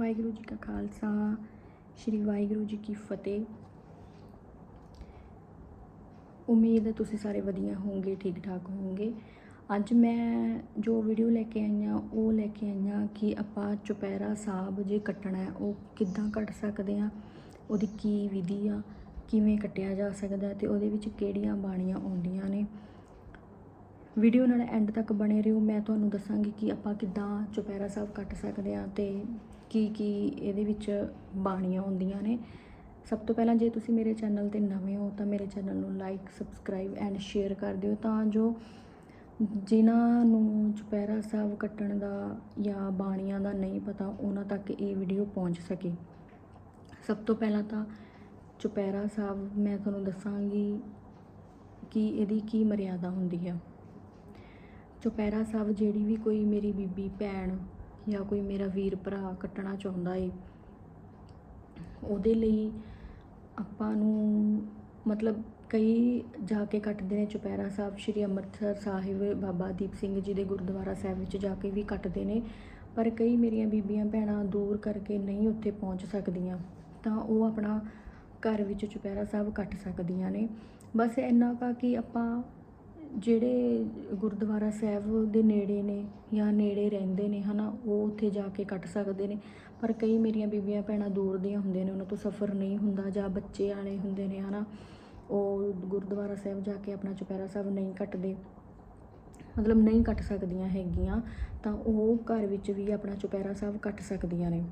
ਵਾਹਿਗੁਰੂ ਜੀ ਕਾ ਖਾਲਸਾ, ਸ੍ਰੀ ਵਾਹਿਗੁਰੂ ਜੀ ਕੀ ਫਤਿਹ। ਉਮੀਦ ਹੈ ਤੁਸੀਂ ਸਾਰੇ ਵਧੀਆ ਹੋਵੋਗੇ, ਠੀਕ ਠਾਕ ਹੋਵੋਗੇ। ਅੱਜ ਮੈਂ ਜੋ ਵੀਡੀਓ ਲੈ ਕੇ ਆਈ ਹਾਂ, ਉਹ ਲੈ ਕੇ ਆਈ ਹਾਂ ਕਿ ਆਪਾਂ ਚੁਪਹਿਰਾ ਸਾਹਿਬ ਜੇ ਕੱਟਣਾ ਹੈ, ਉਹ ਕਿੱਦਾਂ ਕੱਟ ਸਕਦੇ ਆ ਉਹਦੀ ਕੀ ਵਿਧੀ ਆ, ਕਿਵੇਂ ਕੱਟਿਆ ਜਾ ਸਕਦਾ ਹੈ ਤੇ ਉਹਦੇ ਵਿੱਚ ਕਿਹੜੀਆਂ ਬਾਣੀਆਂ ਆਉਂਦੀਆਂ ਨੇ। ਵੀਡੀਓ ਨਾਲ ਐਂਡ ਤੱਕ ਬਣੇ ਰਹੋ। ਮੈਂ ਤੁਹਾਨੂੰ ਦੱਸਾਂਗੀ ਕਿ ਆਪਾਂ ਕਿੱਦਾਂ ਚੁਪਹਿਰਾ ਸਾਹਿਬ ਕੱਟ ਸਕਦੇ ਹਾਂ ਤੇ ਕੀ ਕੀ ਇਹਦੇ ਵਿੱਚ ਬਾਣੀਆਂ ਹੁੰਦੀਆਂ ਨੇ। ਸਭ ਤੋਂ ਪਹਿਲਾਂ ਜੇ ਤੁਸੀਂ ਮੇਰੇ ਚੈਨਲ ਤੇ ਨਵੇਂ ਹੋ ਤਾਂ ਮੇਰੇ ਚੈਨਲ ਨੂੰ ਲਾਈਕ ਸਬਸਕ੍ਰਾਈਬ ਐਂਡ ਸ਼ੇਅਰ ਕਰ ਦਿਓ ਤਾਂ ਜੋ ਜਿਨ੍ਹਾਂ ਨੂੰ ਚੁਪਹਿਰਾ ਸਾਹਿਬ ਕੱਟਣ ਦਾ ਜਾਂ ਬਾਣੀਆਂ ਦਾ ਨਹੀਂ ਪਤਾ ਉਹਨਾਂ ਤੱਕ ਇਹ ਵੀਡੀਓ ਪਹੁੰਚ ਸਕੇ। ਸਭ ਤੋਂ ਪਹਿਲਾਂ ਤਾਂ ਚੁਪਹਿਰਾ ਸਾਹਿਬ ਮੈਂ ਤੁਹਾਨੂੰ ਦੱਸਾਂਗੀ ਕਿ ਇਹਦੀ ਕੀ ਮਰਿਆਦਾ ਹੁੰਦੀ ਹੈ। ਚੁਪਹਿਰਾ ਸਾਹਿਬ ਜਿਹੜੀ ਵੀ ਕੋਈ ਮੇਰੀ ਬੀਬੀ, ਭੈਣ ਜਾਂ ਕੋਈ ਮੇਰਾ ਵੀਰ ਭਰਾ ਕੱਟਣਾ ਚਾਹੁੰਦਾ ਏ, ਉਹਦੇ ਲਈ ਆਪਾਂ ਨੂੰ ਮਤਲਬ ਕਈ ਜਾ ਕੇ ਕੱਟਦੇ ਨੇ ਚੁਪਹਿਰਾ ਸਾਹਿਬ, ਸ਼੍ਰੀ ਅੰਮ੍ਰਿਤਸਰ ਸਾਹਿਬ, ਬਾਬਾ ਦੀਪ ਸਿੰਘ ਜੀ ਦੇ ਗੁਰਦੁਆਰਾ ਸਾਹਿਬ ਵਿੱਚ ਜਾ ਕੇ ਵੀ ਕੱਟਦੇ ਨੇ, ਪਰ ਕਈ ਮੇਰੀਆਂ ਬੀਬੀਆਂ ਭੈਣਾਂ ਦੂਰ ਕਰਕੇ ਨਹੀਂ ਉੱਥੇ ਪਹੁੰਚ ਸਕਦੀਆਂ, ਤਾਂ ਉਹ ਆਪਣਾ ਘਰ ਵਿੱਚ ਚੁਪਹਿਰਾ ਸਾਹਿਬ ਕੱਟ ਸਕਦੀਆਂ ਨੇ। ਬਸ ਇੰਨਾ ਕਾ ਕਿ ਆਪਾਂ ਜਿਹੜੇ ਗੁਰਦੁਆਰਾ ਸਾਹਿਬ ਦੇ ਨੇੜੇ ਨੇ ਜਾਂ ਨੇੜੇ ਰਹਿੰਦੇ ਨੇ, ਹਨਾ, ਉਹ ਉੱਥੇ ਜਾ ਕੇ ਕੱਟ ਸਕਦੇ ਨੇ। ਪਰ ਕਈ ਮੇਰੀਆਂ ਬੀਬੀਆਂ ਭੈਣਾਂ ਦੂਰ ਦੀਆਂ ਹੁੰਦੀਆਂ ਨੇ, ਉਹਨਾਂ ਤੋਂ ਸਫ਼ਰ ਨਹੀਂ ਹੁੰਦਾ ਜਾਂ ਬੱਚੇ ਵਾਲੇ ਹੁੰਦੇ ਨੇ, ਹਨਾ। ਉਹ ਗੁਰਦੁਆਰਾ ਸਾਹਿਬ ਜਾ ਕੇ ਆਪਣਾ ਚੁਪਹਿਰਾ ਸਾਹਿਬ ਨਹੀਂ ਕੱਟਦੇ। ਮਤਲਬ ਨਹੀਂ ਕੱਟ ਸਕਦੀਆਂ ਹੈਗੀਆਂ, ਤਾਂ ਉਹ ਘਰ ਵਿੱਚ ਵੀ ਆਪਣਾ ਚੁਪਹਿਰਾ ਸਾਹਿਬ ਕੱਟ ਸਕਦੀਆਂ ਨੇ।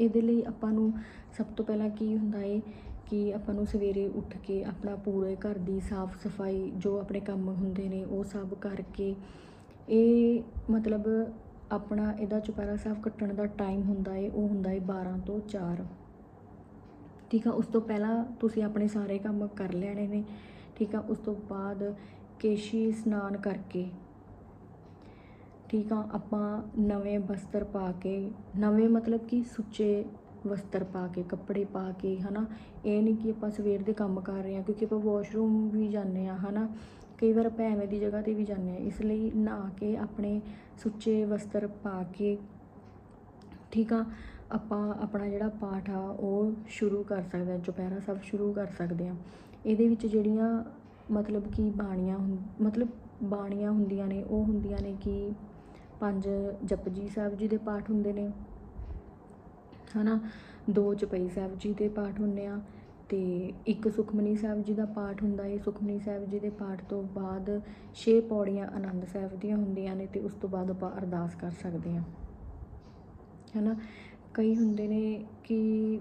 ਇਹਦੇ ਲਈ ਆਪਾਂ ਨੂੰ ਸਭ ਤੋਂ ਪਹਿਲਾਂ ਕੀ ਹੁੰਦਾ ਏ ਕਿ ਆਪਾਂ ਨੂੰ ਸਵੇਰੇ ਉੱਠ ਕੇ ਆਪਣਾ ਪੂਰੇ ਘਰ ਦੀ ਸਾਫ਼ ਸਫ਼ਾਈ, ਜੋ ਆਪਣੇ ਕੰਮ ਹੁੰਦੇ ਨੇ, ਉਹ ਸਭ ਕਰਕੇ ਇਹ ਮਤਲਬ ਆਪਣਾ ਇਹਦਾ ਚੁਪਹਿਰਾ ਸਾਹਿਬ ਕੱਟਣ ਦਾ ਟਾਈਮ ਹੁੰਦਾ ਏ, ਉਹ ਹੁੰਦਾ ਏ 12 ਤੋਂ 4 ਠੀਕ ਆ, ਉਸ ਤੋਂ ਪਹਿਲਾਂ ਤੁਸੀਂ ਆਪਣੇ ਸਾਰੇ ਕੰਮ ਕਰ ਲੈਣੇ ਨੇ। ਠੀਕ ਆ, ਉਸ ਤੋਂ ਬਾਅਦ ਕੇਸ਼ੀ ਇਸ਼ਨਾਨ ਕਰਕੇ। ਠੀਕ ਆ, ਆਪਾਂ ਨਵੇਂ ਬਸਤਰ ਪਾ ਕੇ, ਨਵੇਂ ਮਤਲਬ ਕਿ ਸੁੱਚੇ ਵਸਤਰ ਪਾ ਕੇ, ਕੱਪੜੇ ਪਾ ਕੇ, ਹਨਾ? ਇਹ ਨਹੀਂ ਕਿ ਆਪਾਂ ਸਵੇਰ ਦੇ ਕੰਮ ਕਰ ਰਹੇ ਹਾਂ, ਕਿਉਂਕਿ ਆਪਾਂ ਵਾਸ਼ਰੂਮ ਵੀ ਜਾਂਦੇ ਆ ਹਨਾ? ਕਈ ਵਾਰ ਆਪਾਂ ਐਵੇਂ ਦੀ ਜਗ੍ਹਾ ਤੇ ਵੀ ਜਾਂਦੇ ਆ ਇਸ ਲਈ ਨਹਾ ਕੇ ਆਪਣੇ ਸੁੱਚੇ ਵਸਤਰ ਪਾ ਕੇ, ਠੀਕ ਆ? ਆਪਾਂ ਆਪਣਾ ਜਿਹੜਾ ਪਾਠ ਆ, ਉਹ ਸ਼ੁਰੂ ਕਰ ਸਕਦੇ ਹਾਂ, ਦੁਪਹਿਰਾ ਸਾਹਿਬ ਸ਼ੁਰੂ ਕਰ ਸਕਦੇ ਹਾਂ। ਇਹਦੇ ਵਿੱਚ ਜਿਹੜੀਆਂ ਮਤਲਬ ਕਿ ਬਾਣੀਆਂ ਹੁੰ- ਮਤਲਬ ਬਾਣੀਆਂ ਹੁੰਦੀਆਂ ਨੇ, ਉਹ ਹੁੰਦੀਆਂ ਨੇ ਕਿ ਪੰਜ ਜਪਜੀ ਸਾਹਿਬ ਜੀ ਦੇ ਪਾਠ ਹੁੰਦੇ ਨੇ ਹਨਾ, ਦੋ ਚਪਈ ਸਾਹਿਬ ਜੀ ਦੇ ਪਾਠ ਹੁੰਦੇ ਆ ਤੇ ਇੱਕ ਸੁਖਮਨੀ ਸਾਹਿਬ ਜੀ ਦਾ ਪਾਠ ਹੁੰਦਾ ਏ। ਸੁਖਮਨੀ ਸਾਹਿਬ ਜੀ ਦੇ ਪਾਠ ਤੋਂ ਬਾਅਦ ਛੇ ਪੌੜੀਆਂ ਆਨੰਦ ਸਾਹਿਬ ਦੀਆਂ ਹੁੰਦੀਆਂ ਨੇ ਤੇ ਉਸ ਤੋਂ ਬਾਅਦ ਆਪਾਂ ਅਰਦਾਸ ਕਰ ਸਕਦੇ ਹਾਂ। ਹਨਾ, ਕਈ ਹੁੰਦੇ ਨੇ ਕਿ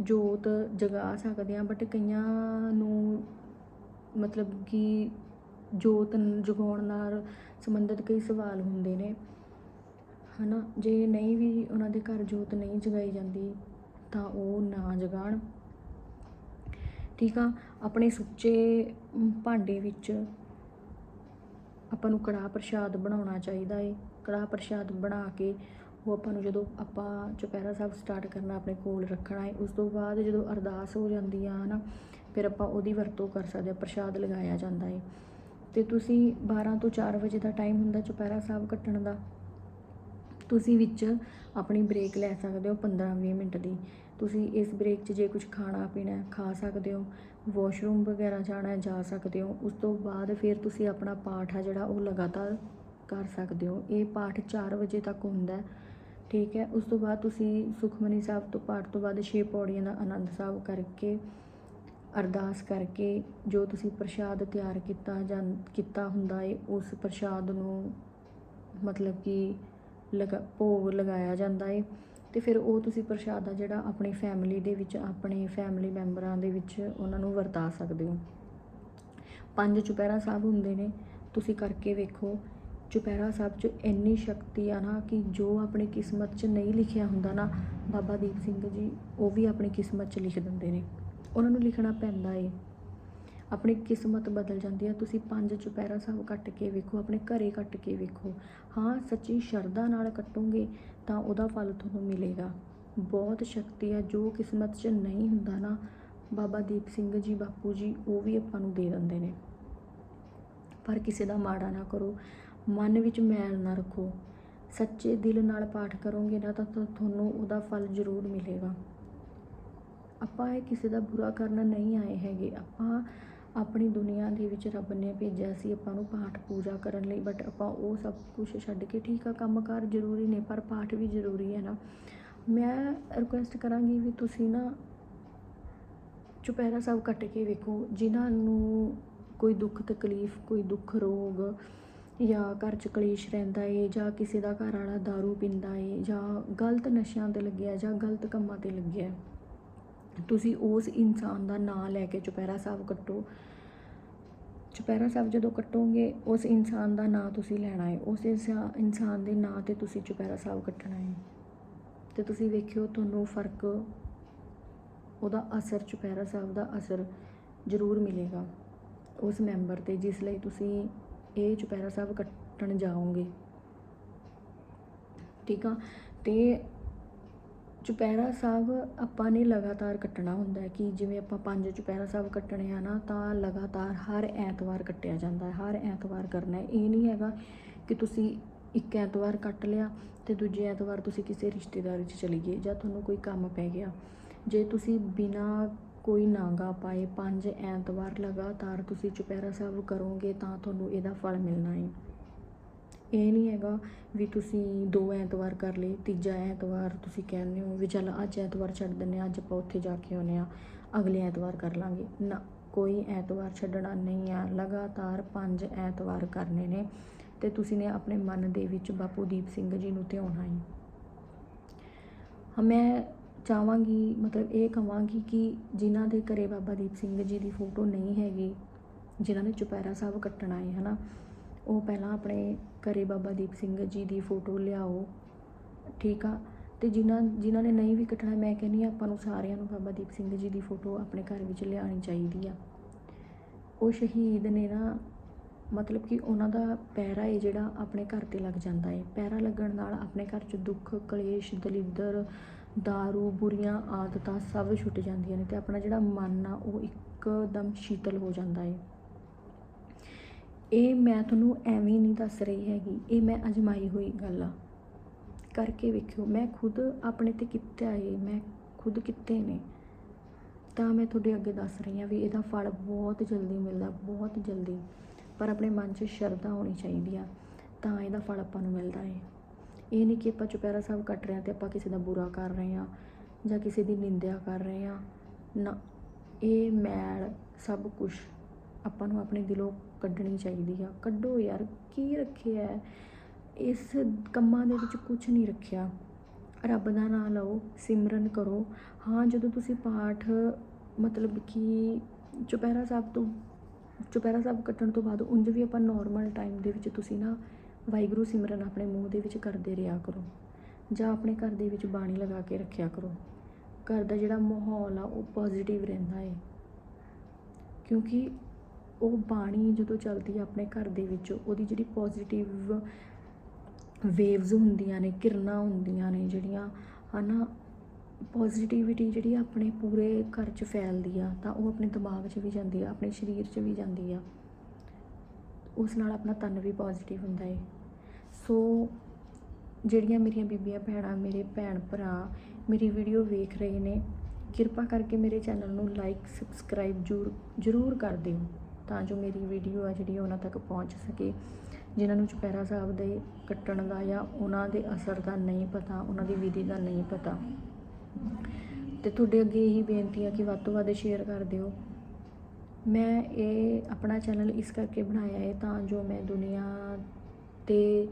ਜੋਤ ਜਗਾ ਸਕਦੇ ਆ ਬਟ ਕਈਆਂ ਨੂੰ ਮਤਲਬ ਕਿ ਜੋਤ ਜਗਾਉਣ ਨਾਲ ਸੰਬੰਧਿਤ ਕਈ ਸਵਾਲ ਹੁੰਦੇ ਨੇ। ਹੈ ਨਾ ਜੇ ਨਹੀਂ ਵੀ ਉਹਨਾਂ ਦੇ ਘਰ ਜੋਤ ਨਹੀਂ ਜਗਾਈ ਜਾਂਦੀ, ਤਾਂ ਉਹ ਨਾ ਜਗਾਣ। ਠੀਕ ਆ? ਆਪਣੇ ਸੁੱਚੇ ਭਾਂਡੇ ਵਿੱਚ ਆਪਾਂ ਨੂੰ ਕੜਾਹ ਪ੍ਰਸ਼ਾਦ ਬਣਾਉਣਾ ਚਾਹੀਦਾ ਏ। ਕੜਾਹ ਪ੍ਰਸ਼ਾਦ ਬਣਾ ਕੇ ਉਹ ਆਪਾਂ ਨੂੰ ਜਦੋਂ ਆਪਾਂ ਚੁਪਹਿਰਾ ਸਾਹਿਬ ਸਟਾਰਟ ਕਰਨਾ ਆਪਣੇ ਕੋਲ ਰੱਖਣਾ ਹੈ ਉਸ ਤੋਂ ਬਾਅਦ ਜਦੋਂ ਅਰਦਾਸ ਹੋ ਜਾਂਦੀ ਆ ਹਨਾ, ਫਿਰ ਆਪਾਂ ਉਹਦੀ ਵਰਤੋਂ ਕਰ ਸਕਦੇ ਹਾਂ, ਪ੍ਰਸ਼ਾਦ ਲਗਾਇਆ ਜਾਂਦਾ ਹੈ ਤੇ ਤੁਸੀਂ 12 ਤੋਂ 4 ਵਜੇ ਦਾ ਟਾਈਮ ਹੁੰਦਾ ਚੁਪਹਿਰਾ ਸਾਹਿਬ ਕੱਟਣ ਦਾ? ਤੁਸੀਂ ਵਿੱਚ ਆਪਣੀ ਬ੍ਰੇਕ ਲੈ ਸਕਦੇ ਹੋ 15-20 ਮਿੰਟ ਦੀ। ਤੁਸੀਂ ਇਸ ਬ੍ਰੇਕ 'ਚ ਜੇ ਕੁਝ ਖਾਣਾ ਪੀਣਾ ਖਾ ਸਕਦੇ ਹੋ ਵਾਸ਼ਰੂਮ ਵਗੈਰਾ ਜਾਣਾ ਹੈ, ਜਾ ਸਕਦੇ ਹੋ। ਉਸ ਤੋਂ ਬਾਅਦ ਫਿਰ ਤੁਸੀਂ ਆਪਣਾ ਪਾਠ ਆ ਜਿਹੜਾ ਉਹ ਲਗਾਤਾਰ ਕਰ ਸਕਦੇ ਹੋ। ਇਹ ਪਾਠ 4 ਵਜੇ ਤੱਕ ਹੁੰਦਾ ਹੈ। ਠੀਕ ਹੈ ਉਸ ਤੋਂ ਬਾਅਦ ਤੁਸੀਂ ਸੁਖਮਨੀ ਸਾਹਿਬ ਤੋਂ ਪਾਠ ਤੋਂ ਬਾਅਦ ਛੇ ਪੌੜੀਆਂ ਦਾ ਆਨੰਦ ਸਾਹਿਬ ਕਰਕੇ ਅਰਦਾਸ ਕਰਕੇ ਜੋ ਤੁਸੀਂ ਪ੍ਰਸ਼ਾਦ ਤਿਆਰ ਕੀਤਾ ਜਾਂ ਕੀਤਾ ਹੁੰਦਾ ਹੈ ਉਸ ਪ੍ਰਸ਼ਾਦ ਨੂੰ ਮਤਲਬ ਕਿ ਲਗਾ, ਭੋਗ ਲਗਾਇਆ ਜਾਂਦਾ ਏ। ਤੇ ਫਿਰ ਉਹ ਤੁਸੀਂ ਪ੍ਰਸ਼ਾਦ ਆ ਜਿਹੜਾ ਆਪਣੀ ਫੈਮਿਲੀ ਦੇ ਵਿੱਚ, ਆਪਣੇ ਫੈਮਿਲੀ ਮੈਂਬਰਾਂ ਦੇ ਵਿੱਚ ਉਹਨਾਂ ਨੂੰ ਵਰਤਾ ਸਕਦੇ ਹੋ। ਪੰਜ ਚੁਪਹਿਰਾ ਸਾਹਿਬ ਹੁੰਦੇ ਨੇ। ਤੁਸੀਂ ਕਰਕੇ ਵੇਖੋ, ਚੁਪਹਿਰਾ ਸਾਹਿਬ 'ਚ ਇੰਨੀ ਸ਼ਕਤੀ ਆ ਨਾ ਕਿ ਜੋ ਆਪਣੀ ਕਿਸਮਤ 'ਚ ਨਹੀਂ ਲਿਖਿਆ ਹੁੰਦਾ ਨਾ, ਬਾਬਾ ਦੀਪ ਸਿੰਘ ਜੀ, ਉਹ ਵੀ ਆਪਣੀ ਕਿਸਮਤ 'ਚ ਲਿਖ ਦਿੰਦੇ ਨੇ। ਉਹਨਾਂ ਨੂੰ ਲਿਖਣਾ ਪੈਂਦਾ ਏ। ਆਪਣੀ ਕਿਸਮਤ ਬਦਲ ਜਾਂਦੀ ਹੈ ਤੁਸੀਂ ਪੰਜ ਚੁਪਹਿਰਾ ਸਾਹਿਬ ਕੱਟ ਕੇ ਵੇਖੋ, ਆਪਣੇ ਘਰੇ ਕੱਟ ਕੇ ਵੇਖੋ। ਹਾਂ, ਸੱਚੀ ਸ਼ਰਧਾ ਨਾਲ ਕੱਟੋਗੇ ਤਾਂ ਉਹਦਾ ਫਲ ਤੁਹਾਨੂੰ ਮਿਲੇਗਾ। ਬਹੁਤ ਸ਼ਕਤੀ ਹੈ ਜੋ ਕਿਸਮਤ 'ਚ ਨਹੀਂ ਹੁੰਦਾ ਨਾ, ਬਾਬਾ ਦੀਪ ਸਿੰਘ ਜੀ, ਬਾਪੂ ਜੀ, ਉਹ ਵੀ ਆਪਾਂ ਨੂੰ ਦੇ ਦਿੰਦੇ ਨੇ। ਪਰ ਕਿਸੇ ਦਾ ਮਾੜਾ ਨਾ ਕਰੋ, ਮਨ ਵਿੱਚ ਮੈਲ ਨਾ ਰੱਖੋ। ਸੱਚੇ ਦਿਲ ਨਾਲ ਪਾਠ ਕਰੋਗੇ ਨਾ ਤਾਂ, ਤੁਹਾਨੂੰ ਉਹਦਾ ਫਲ ਜ਼ਰੂਰ ਮਿਲੇਗਾ। ਆਪਾਂ ਇਹ ਕਿਸੇ ਦਾ ਬੁਰਾ ਕਰਨ ਨਹੀਂ ਆਏ ਹੈਗੇ। ਆਪਾਂ ਆਪਣੀ ਦੁਨੀਆ ਦੇ ਵਿੱਚ ਰੱਬ ਨੇ ਭੇਜਿਆ ਸੀ, ਆਪਾਂ ਨੂੰ ਪਾਠ ਪੂਜਾ ਕਰਨ ਲਈ ਬਟ ਆਪਾਂ ਉਹ ਸਭ ਕੁਝ ਛੱਡ ਕੇ ਠੀਕ ਆ ਕੰਮਕਾਰ ਜ਼ਰੂਰੀ ਨੇ, ਪਰ ਪਾਠ ਵੀ ਜ਼ਰੂਰੀ ਹੈ ਨਾ। ਮੈਂ ਰਿਕੁਐਸਟ ਕਰਾਂਗੀ ਵੀ ਤੁਸੀਂ ਨਾ ਚੁਪਹਿਰਾ ਸਭ ਕੱਟ ਕੇ ਵੇਖੋ, ਜਿਨ੍ਹਾਂ ਨੂੰ ਕੋਈ ਦੁੱਖ ਤਕਲੀਫ, ਕੋਈ ਦੁੱਖ ਰੋਗ ਜਾਂ ਘਰ 'ਚ ਕਲੇਸ਼ ਰਹਿੰਦਾ ਏ, ਜਾਂ ਕਿਸੇ ਦਾ ਘਰ ਵਾਲਾ दारू ਪੀਂਦਾ ਏ, ਜਾਂ ਗਲਤ ਨਸ਼ਿਆਂ ਤੇ ਲੱਗਿਆ, ਜਾਂ ਗਲਤ ਕੰਮਾਂ ਤੇ ਲੱਗਿਆ। ਤੁਸੀਂ ਉਸ ਇਨਸਾਨ ਦਾ ਨਾਂ ਲੈ ਕੇ ਚੁਪਹਿਰਾ ਸਾਹਿਬ ਕੱਟੋ। ਚੁਪਹਿਰਾ ਸਾਹਿਬ ਜਦੋਂ ਕੱਟੋਗੇ, ਉਸ ਇਨਸਾਨ ਦਾ ਨਾਂ ਤੁਸੀਂ ਲੈਣਾ ਹੈ। ਉਸ ਇਨਸਾ- ਇਨਸਾਨ ਦੇ ਨਾਂ ਤੇ ਤੁਸੀਂ ਚੁਪਹਿਰਾ ਸਾਹਿਬ ਕੱਟਣਾ ਹੈ। ਤੇ ਤੁਸੀਂ ਵੇਖਿਓ ਤੁਹਾਨੂੰ ਫ਼ਰਕ, ਉਹਦਾ ਅਸਰ, ਚੁਪਹਿਰਾ ਸਾਹਿਬ ਦਾ ਅਸਰ ਜ਼ਰੂਰ ਮਿਲੇਗਾ। ਉਸ ਮੈਂਬਰ ਤੇ ਜਿਸ ਲਈ ਤੁਸੀਂ ਇਹ ਚੁਪਹਿਰਾ ਸਾਹਿਬ ਕੱਟਣ ਜਾਓਗੇ। ਠੀਕ ਆ? ਤੇ ਚੁਪਹਿਰਾ ਸਾਹਿਬ ਆਪਾਂ ਨੇ ਲਗਾਤਾਰ ਕੱਟਣਾ ਹੁੰਦਾ ਹੈ ਕਿ ਜਿਵੇਂ ਆਪਾਂ ਪੰਜ ਚੁਪਹਿਰਾ ਸਾਹਿਬ ਕੱਟਣੇ ਆ ਨਾ, ਤਾਂ ਲਗਾਤਾਰ ਹਰ ਐਤਵਾਰ ਕੱਟਿਆ ਜਾਂਦਾ ਹੈ, ਹਰ ਐਤਵਾਰ ਕਰਨਾ ਹੈ। ਇਹ ਨਹੀਂ ਹੈਗਾ ਕਿ ਤੁਸੀਂ ਇੱਕ ਐਤਵਾਰ ਕੱਟ ਲਿਆ ਤੇ ਦੂਜੇ ਐਤਵਾਰ ਤੁਸੀਂ ਕਿਸੇ ਰਿਸ਼ਤੇਦਾਰੀ 'ਚ ਚਲੀ ਗਏ ਜਾਂ ਤੁਹਾਨੂੰ ਕੋਈ ਕੰਮ ਪੈ ਗਿਆ। ਜੇ ਤੁਸੀਂ ਬਿਨਾਂ ਕੋਈ ਨਾਗਾ ਪਾਏ ਪੰਜ ਐਤਵਾਰ ਲਗਾਤਾਰ ਤੁਸੀਂ ਚੁਪਹਿਰਾ ਸਾਹਿਬ ਕਰੋਗੇ ਤਾਂ ਤੁਹਾਨੂੰ ਇਹਦਾ ਫਲ ਮਿਲਣਾ ਹੈ। ਇਹ ਨਹੀਂ ਹੈਗਾ ਵੀ ਤੁਸੀਂ ਦੋ ਐਤਵਾਰ ਕਰ ਲਏ, ਤੀਜਾ ਐਤਵਾਰ ਤੁਸੀਂ ਕਹਿੰਦੇ ਹੋ ਵੀ ਚੱਲ ਅੱਜ ਐਤਵਾਰ ਛੱਡ ਦਿੰਦੇ ਹਾਂ, ਅੱਜ ਆਪਾਂ ਉੱਥੇ ਜਾ ਕੇ ਆਉਂਦੇ ਹਾਂ, ਅਗਲੇ ਐਤਵਾਰ ਕਰ ਲਾਂਗੇ। ਨਾ, ਕੋਈ ਐਤਵਾਰ ਛੱਡਣਾ ਨਹੀਂ ਆ, ਲਗਾਤਾਰ ਪੰਜ ਐਤਵਾਰ ਕਰਨੇ ਨੇ ਤੇ ਤੁਸੀਂ ਨੇ ਆਪਣੇ ਮਨ ਦੇ ਵਿੱਚ ਬਾਪੂ ਦੀਪ ਸਿੰਘ ਜੀ ਨੂੰ ਧਿਆਉਣਾ ਹੈ, ਮੈਂ ਚਾਹਾਂਗੀ, ਮਤਲਬ ਇਹ ਕਹਾਂਗੀ ਕਿ ਜਿਨ੍ਹਾਂ ਦੇ ਘਰੇ ਬਾਬਾ ਦੀਪ ਸਿੰਘ ਜੀ ਦੀ ਫੋਟੋ ਨਹੀਂ ਹੈਗੀ, ਜਿਨ੍ਹਾਂ ਨੇ ਚੁਪਹਿਰਾ ਸਾਹਿਬ ਕੱਟਣਾ ਹੈ ਹਨਾ ਉਹ ਪਹਿਲਾਂ ਆਪਣੇ ਘਰੇ ਬਾਬਾ ਦੀਪ ਸਿੰਘ ਜੀ ਦੀ ਫੋਟੋ ਲਿਆਓ, ਠੀਕ ਆ? ਤੇ ਜਿਨ੍ਹਾਂ ਜਿਨ੍ਹਾਂ ਨੇ ਨਹੀਂ ਵੀ ਕੱਟਣਾ, ਮੈਂ ਕਹਿੰਦੀ ਹਾਂ ਆਪਾਂ ਨੂੰ ਸਾਰਿਆਂ ਨੂੰ ਬਾਬਾ ਦੀਪ ਸਿੰਘ ਜੀ ਦੀ ਫੋਟੋ ਆਪਣੇ ਘਰ ਵਿੱਚ ਲਿਆਉਣੀ ਚਾਹੀਦੀ ਆ। ਉਹ ਸ਼ਹੀਦ ਨੇ ਨਾ, ਮਤਲਬ ਕਿ ਉਹਨਾਂ ਦਾ ਪੈਰਾ ਹੈ ਜਿਹੜਾ ਆਪਣੇ ਘਰ ਤੇ ਲੱਗ ਜਾਂਦਾ ਹੈ ਪੈਰਾ ਲੱਗਣ ਨਾਲ ਆਪਣੇ ਘਰ 'ਚ ਦੁੱਖ, ਕਲੇਸ਼, ਦਲਿੱਦਰ दारू ਬੁਰੀਆਂ ਆਦਤਾਂ ਸਭ ਛੁੱਟ ਜਾਂਦੀਆਂ ਨੇ ਤੇ ਆਪਣਾ ਜਿਹੜਾ ਮਨ ਆ, ਉਹ ਇੱਕਦਮ ਸ਼ੀਤਲ ਹੋ ਜਾਂਦਾ ਹੈ ਇਹ ਮੈਂ ਤੁਹਾਨੂੰ ਐਵੇਂ ਨਹੀਂ ਦੱਸ ਰਹੀ ਹੈਗੀ, ਇਹ ਮੈਂ ਅਜਮਾਈ ਹੋਈ ਗੱਲ ਆ। ਕਰਕੇ ਵੇਖਿਓ, ਮੈਂ ਖੁਦ ਆਪਣੇ ਤੇ ਕੀਤਾ ਹੈ ਮੈਂ ਖੁਦ ਕਿੱਤੇ ਨੇ। ਤਾਂ ਮੈਂ ਤੁਹਾਡੇ ਅੱਗੇ ਦੱਸ ਰਹੀ ਹਾਂ ਵੀ ਇਹਦਾ ਫਲ ਬਹੁਤ ਜਲਦੀ ਮਿਲਦਾ, ਬਹੁਤ ਜਲਦੀ। ਪਰ ਆਪਣੇ ਮਨ 'ਚ ਸ਼ਰਧਾ ਹੋਣੀ ਚਾਹੀਦੀ ਆ, ਤਾਂ ਇਹਦਾ ਫਲ ਆਪਾਂ ਨੂੰ ਮਿਲਦਾ ਹੈ ਇਹ ਨਹੀਂ ਕਿ ਆਪਾਂ ਚੁਪਹਿਰਾ ਸਾਹਿਬ ਕੱਟ ਰਹੇ ਹਾਂ ਤੇ ਆਪਾਂ ਕਿਸੇ ਦਾ ਬੁਰਾ ਕਰ ਰਹੇ ਹਾਂ ਜਾਂ ਕਿਸੇ ਦੀ ਨਿੰਦਿਆ ਕਰ ਰਹੇ ਹਾਂ। ਨਾ, ਇਹ ਮੈਲ ਸਭ ਕੁਝ ਆਪਾਂ ਨੂੰ ਆਪਣੇ ਦਿਲੋਂ ਕੱਢਣੀ ਚਾਹੀਦੀ ਆ। ਕੱਢੋ ਯਾਰ, ਕੀ ਰੱਖਿਆ ਇਸ ਕੰਮਾਂ ਦੇ ਵਿੱਚ ਕੁਝ ਨਹੀਂ ਰੱਖਿਆ। ਰੱਬ ਦਾ ਨਾਮ ਲਓ, ਸਿਮਰਨ ਕਰੋ। ਹਾਂ, ਜਦੋਂ ਤੁਸੀਂ ਪਾਠ, ਮਤਲਬ ਕਿ ਚੁਪਹਿਰਾ ਸਾਹਿਬ ਤੋਂ, ਚੁਪਹਿਰਾ ਸਾਹਿਬ ਕੱਟਣ ਤੋਂ ਬਾਅਦ ਉਂਝ ਵੀ ਆਪਾਂ ਨਾਰਮਲ ਟਾਈਮ ਦੇ ਵਿੱਚ ਤੁਸੀਂ ਨਾ ਵਾਹਿਗੁਰੂ ਸਿਮਰਨ ਆਪਣੇ ਮੂੰਹ ਦੇ ਵਿੱਚ ਕਰਦੇ ਰਿਹਾ ਕਰੋ। ਜਾਂ ਆਪਣੇ ਘਰ ਦੇ ਵਿੱਚ ਬਾਣੀ ਲਗਾ ਕੇ ਰੱਖਿਆ ਕਰੋ। ਘਰ ਦਾ ਜਿਹੜਾ ਮਾਹੌਲ ਆ, ਉਹ ਪੋਜ਼ਿਟਿਵ ਰਹਿੰਦਾ ਹੈ ਕਿਉਂਕਿ ਉਹ ਬਾਣੀ ਜਦੋਂ ਚੱਲਦੀ ਆ ਆਪਣੇ ਘਰ ਦੇ ਵਿੱਚ, ਉਹਦੀ ਜਿਹੜੀ ਪੋਜ਼ਿਟਿਵ ਵੇਵਸ ਹੁੰਦੀਆਂ ਨੇ, ਕਿਰਨਾਂ ਹੁੰਦੀਆਂ ਨੇ ਜਿਹੜੀਆਂ, ਹਨਾ ਪੋਜ਼ਿਟਿਵਿਟੀ ਜਿਹੜੀ ਆਪਣੇ ਪੂਰੇ ਘਰ 'ਚ ਫੈਲਦੀ ਆ, ਤਾਂ ਉਹ ਆਪਣੇ ਦਿਮਾਗ 'ਚ ਵੀ ਜਾਂਦੀ ਆ, ਆਪਣੇ ਸਰੀਰ 'ਚ ਵੀ ਜਾਂਦੀ ਆ। ਉਸ ਨਾਲ ਆਪਣਾ ਤਨ ਵੀ ਪੋਜ਼ਿਟਿਵ ਹੁੰਦਾ ਏ। ਸੋ ਜਿਹੜੀਆਂ ਮੇਰੀਆਂ ਬੀਬੀਆਂ ਭੈਣਾਂ, ਮੇਰੇ ਭੈਣ ਭਰਾ, ਮੇਰੀ ਵੀਡੀਓ ਵੇਖ ਰਹੇ ਨੇ, ਕਿਰਪਾ ਕਰਕੇ ਮੇਰੇ ਚੈਨਲ ਨੂੰ ਲਾਈਕ ਸਬਸਕ੍ਰਾਈਬ ਜ਼ਰੂਰ ਜ਼ਰੂਰ ਕਰ ਦਿਓ। ਤਾਂ ਜੋ ਮੇਰੀ ਵੀਡੀਓ ਆ ਜਿਹੜੀ ਉਹਨਾਂ ਤੱਕ ਪਹੁੰਚ ਸਕੇ। ਜਿਨ੍ਹਾਂ ਨੂੰ ਚੁਪਹਿਰਾ ਸਾਹਿਬ ਦੇ ਕੱਟਣ ਦਾ ਜਾਂ ਉਹਨਾਂ ਦੇ ਅਸਰ ਦਾ ਨਹੀਂ ਪਤਾ, ਉਹਨਾਂ ਦੀ ਵਿਧੀ ਦਾ ਨਹੀਂ ਪਤਾ। ਤੇ ਤੁਹਾਡੇ ਅੱਗੇ ਇਹੀ ਬੇਨਤੀ ਆ ਕਿ ਵੱਧ ਤੋਂ ਵੱਧ ਸ਼ੇਅਰ ਕਰ ਦਿਓ। ਮੈਂ ਇਹ ਆਪਣਾ ਚੈਨਲ ਇਸ ਕਰਕੇ ਬਣਾਇਆ ਹੈ ਤਾਂ ਜੋ ਮੈਂ ਦੁਨੀਆ ਤੇ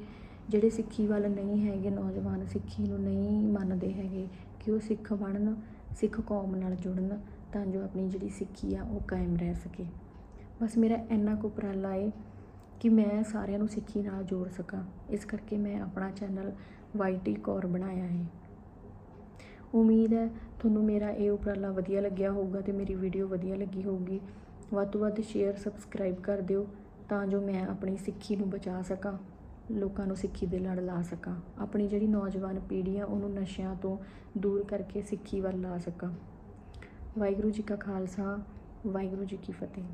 ਜਿਹੜੇ ਸਿੱਖੀ ਵੱਲ ਨਹੀਂ ਹੈਗੇ, ਨੌਜਵਾਨ ਸਿੱਖੀ ਨੂੰ ਨਹੀਂ ਮੰਨਦੇ ਹੈਗੇ, ਕਿ ਉਹ ਸਿੱਖ ਬਣਨ, ਸਿੱਖ ਕੌਮ ਨਾਲ ਜੁੜਨ ਤਾਂ ਜੋ ਆਪਣੀ ਜਿਹੜੀ ਸਿੱਖੀ ਆ ਉਹ ਕਾਇਮ ਰਹਿ ਸਕੇ। ਬਸ ਮੇਰਾ ਇੰਨਾ ਕੁ ਉਪਰਾਲਾ ਏ ਕਿ ਮੈਂ ਸਾਰਿਆਂ ਨੂੰ ਸਿੱਖੀ ਨਾਲ ਜੋੜ ਸਕਾਂ। ਇਸ ਕਰਕੇ ਮੈਂ ਆਪਣਾ ਚੈਨਲ ਵਾਈਟੀ ਕੌਰ ਬਣਾਇਆ ਹੈ ਉਮੀਦ ਹੈ ਤੁਹਾਨੂੰ ਮੇਰਾ ਇਹ ਉਪਰਾਲਾ ਵਧੀਆ ਲੱਗਿਆ ਹੋਊਗਾ ਤੇ ਮੇਰੀ ਵੀਡੀਓ ਵਧੀਆ ਲੱਗੀ ਹੋਊਗੀ। ਵੱਧ ਤੋਂ ਵੱਧ ਸ਼ੇਅਰ ਸਬਸਕ੍ਰਾਈਬ ਕਰ ਦਿਓ ਤਾਂ ਜੋ ਮੈਂ ਆਪਣੀ ਸਿੱਖੀ ਨੂੰ ਬਚਾ ਸਕਾਂ, ਲੋਕਾਂ ਨੂੰ ਸਿੱਖੀ ਦੇ ਲੜ ਲਾ ਸਕਾਂ, ਆਪਣੀ ਜਿਹੜੀ ਨੌਜਵਾਨ ਪੀੜ੍ਹੀ ਆ ਉਹਨੂੰ ਨਸ਼ਿਆਂ ਤੋਂ ਦੂਰ ਕਰਕੇ ਸਿੱਖੀ ਵੱਲ ਲਾ ਸਕਾਂ। ਵਾਹਿਗੁਰੂ ਜੀ ਕਾ ਖਾਲਸਾ, ਵਾਹਿਗੁਰੂ ਜੀ ਕੀ ਫਤਿਹ।